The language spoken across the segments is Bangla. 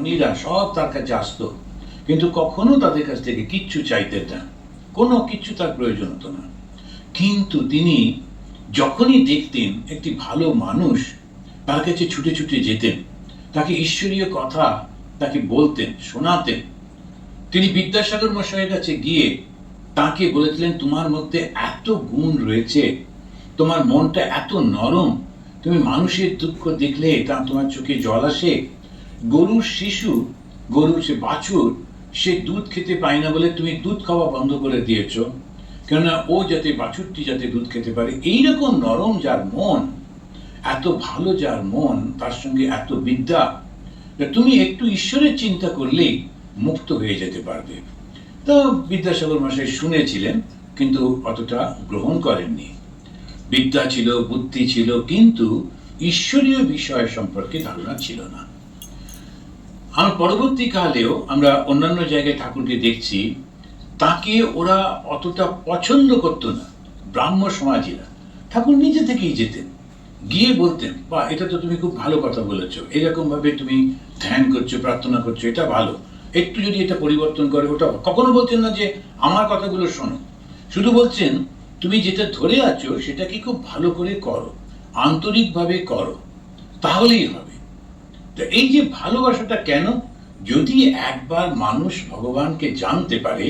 ধনীরা সব তার কাছে আসতো। কিন্তু কখনো তাদের কাছ থেকে কিচ্ছু চাইতেন না। কোনো কিচ্ছু তার প্রয়োজন হতো না। কিন্তু তিনি যখনই দেখতেন একটি ভালো মানুষ তার কাছে ছুটে ছুটে যেতেন, তাকে ঈশ্বরীয় কথা তাকে বলতেন, শোনাতেন। তিনি বিদ্যাসাগর মশাইয়ের কাছে গিয়ে তাকে বলেছিলেন, তোমার মধ্যে এত গুণ রয়েছে, তোমার মনটা এত নরম, তুমি মানুষের দুঃখ দেখলে তা তোমার চোখে জল আসে গরুর শিশু, গরুর সে বাছুর, সে দুধ খেতে পায় না বলে তুমি দুধ খাওয়া বন্ধ করে দিয়েছ। কেননা ও যাতে বাছুরটি যাতে দুধ খেতে পারে, এইরকম নরম যার মন, এত ভালো যার মন, তার সঙ্গে এত বিদ্যা তুমি একটু ঈশ্বরের চিন্তা করলেই মুক্ত হয়ে যেতে পারবে। তো বিদ্যাসাগর মশাই শুনেছিলেন, কিন্তু অতটা গ্রহণ করেননি। বিদ্যা ছিল, বুদ্ধি ছিল, কিন্তু ঈশ্বরীয় বিষয় সম্পর্কে ধারণা ছিল না। আমার পরবর্তীকালেও আমরা অন্যান্য জায়গায় ঠাকুরকে দেখছি, তাকে ওরা অতটা পছন্দ করতো না, ব্রাহ্ম সমাজীরা। ঠাকুর নিজে থেকেই যেতেন, গিয়ে বলতেন, বা, এটা তো তুমি খুব ভালো কথা বলেছ, এরকমভাবে তুমি ধ্যান করছ, প্রার্থনা করছ, এটা ভালো। একটু যদি এটা পরিবর্তন করে, ওটা কখনো বলতেন না যে, আমার কথাগুলো শোনো। শুধু বলছেন, তুমি যেটা ধরে আছো, সেটাকে খুব ভালো করে করো, আন্তরিকভাবে করো, তাহলেই হবে। তো এই যে ভালোবাসাটা কেন? যদি একবার মানুষ ভগবানকে জানতে পারে,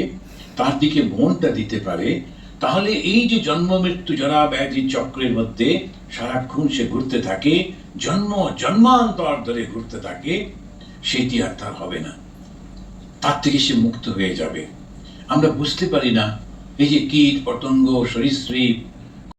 তার দিকে মনটা দিতে পারে, তাহলে এই যে জন্ম মৃত্যু জরা ব্যাধি চক্রের মধ্যে সারাক্ষণ সে ঘুরতে থাকে, জন্ম জন্মান্তর ধরে ঘুরতে থাকে, সেটি আর তার হবে না। তার থেকে সে মুক্ত হয়ে যাবে। আমরা বুঝতে পারি না, এই যে কীট, পতঙ্গ, সরীসৃপ